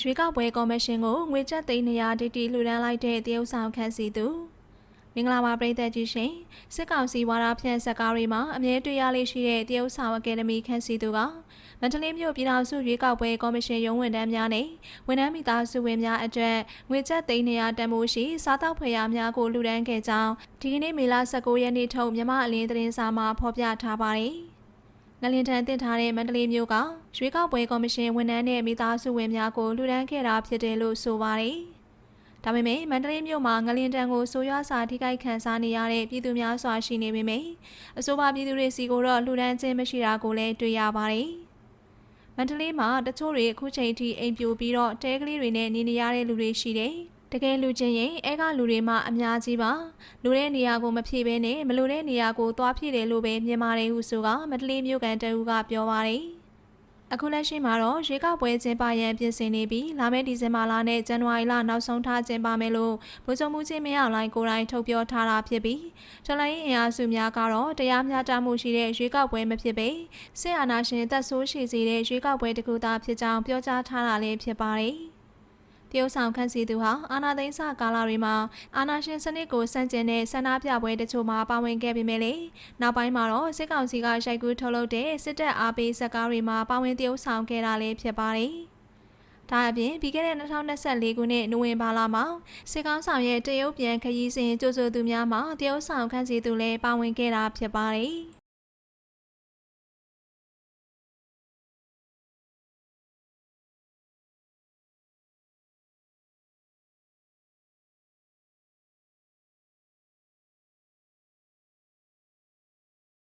ရွေးကောက်ပွဲကော်မရှင်ကိုငွေကျပ်သိန်း200တိတိလှူဒန်းလိုက်တဲ့တရုတ်ဆောင်ခန့်စီသူမင်္ဂလာပါပရိသတ်ကြီးရှင်စစ်ကောင်စီဝါဒဖြန့်စကားတွေမှာအမြဲတွေ့ရလေးရှိတဲ့တရုတ်ဆောင်အကယ်ဒမီခန့်စီသူကမန္တလေးမြို့ပြည်ထောင်စုရွေးကောက်ပွဲကော်မရှင်ရုံးဝန်ထမ်းများနဲ့ဝန်ထမ်းမိသားစုဝင်များအတွက်ငွေကျပ်သိန်း200တန်ဖိုးရှိစားတောက်ဖွယ်ရာများကိုလှူဒန်းခဲ့ကြောင်းဒီကနေ့မေလ19ရက်နေ့ထုတ်မြမအလင်းသတင်းစာမှာဖော်ပြထားပါတယ် ငလင်တန်တင်ထားတဲ့မန္တလေးမြို့ကရွေးကောက်ပွဲကော်မရှင်ဝန်ထမ်းနဲ့မိသားစုဝင်များကိုလှူဒန်းခဲ့တာဖြစ်တယ်လို့ဆိုပါတယ်။ဒါပေမဲ့မန္တလေးမြို့မှာငလင်တန်ကိုဆိုးရွားစွာထိခိုက်ခံစားနေရတဲ့ပြည်သူများစွာရှိနေပေမယ့်အဆိုပါပြည်သူတွေစီကိုတော့လှူဒန်းခြင်းမရှိတာကိုလည်းတွေ့ရပါတယ်။မန္တလေးမှာတချို့တွေအခုချိန်ထိအိမ်ပြိုပြီးတော့တဲကလေးတွေနဲ့နေနေရတဲ့လူတွေရှိတယ်။ တကယ်လူချင်းရင်အဲကလူတွေမှအများကြီးပါလူတဲ့နေရာကိုမဖြည့်ဘဲနဲ့မလူတဲ့နေရာကိုသွားဖြည့်တယ်လို့ပဲမြင်ပါတယ်ဟုဆိုကမတလေးမြို့ကန်တအူးကပြောပါတယ်အခုလက်ရှိမှာတော့ရွေးကောက်ပွဲကျင်းပရန်ပြင်ဆင်နေပြီးလာမယ့်ဒီဇင်ဘာလနဲ့ဇန်နဝါရီလနောက်ဆုံးထားကျင်းပမယ်လို့ဗိုလ်ချုပ်မှုချင်းမင်းအောင်လိုင်းကိုယ်တိုင်ထုတ်ပြောထားတာဖြစ်ပြီးထလိုင်းအင်အားစုများကတော့တရားမျှတမှုရှိတဲ့ရွေးကောက်ပွဲမဖြစ်ပေစစ်အာဏာရှင်တပ်ဆိုးရှိစေတဲ့ရွေးကောက်ပွဲတစ်ခုသာဖြစ်ကြောင်းပြောကြားထားတာလည်းဖြစ်ပါတယ် တရုတ်ဆောင်ခန့်စီသူဟာအာနာသိန်းစကာလတွေမှာအာနာရှင်စနစ်ကိုစန့်ကျင်တဲ့ဆန္ဒပြပွဲတချို့မှာပါဝင်ခဲ့ပေမဲ့လေနောက်ပိုင်းမှာတော့စစ်ကောင်စီကရိုက်ကူးထုတ်လုပ်တဲ့စစ်တပ်အားပေးဇက်ကားတွေမှာပါဝင်တရုတ်ဆောင်ခဲ့တာလည်းဖြစ်ပါတယ်။ဒါအပြင်ပြီးခဲ့တဲ့2024ခုနှစ်နိုဝင်ဘာလမှာစစ်ကောင်ဆောင်ရဲ့တရုတ်ပြန်ခရီးစဉ်ကြိုဆိုသူများမှာတရုတ်ဆောင်ခန့်စီသူလည်းပါဝင်ခဲ့တာဖြစ်ပါတယ်။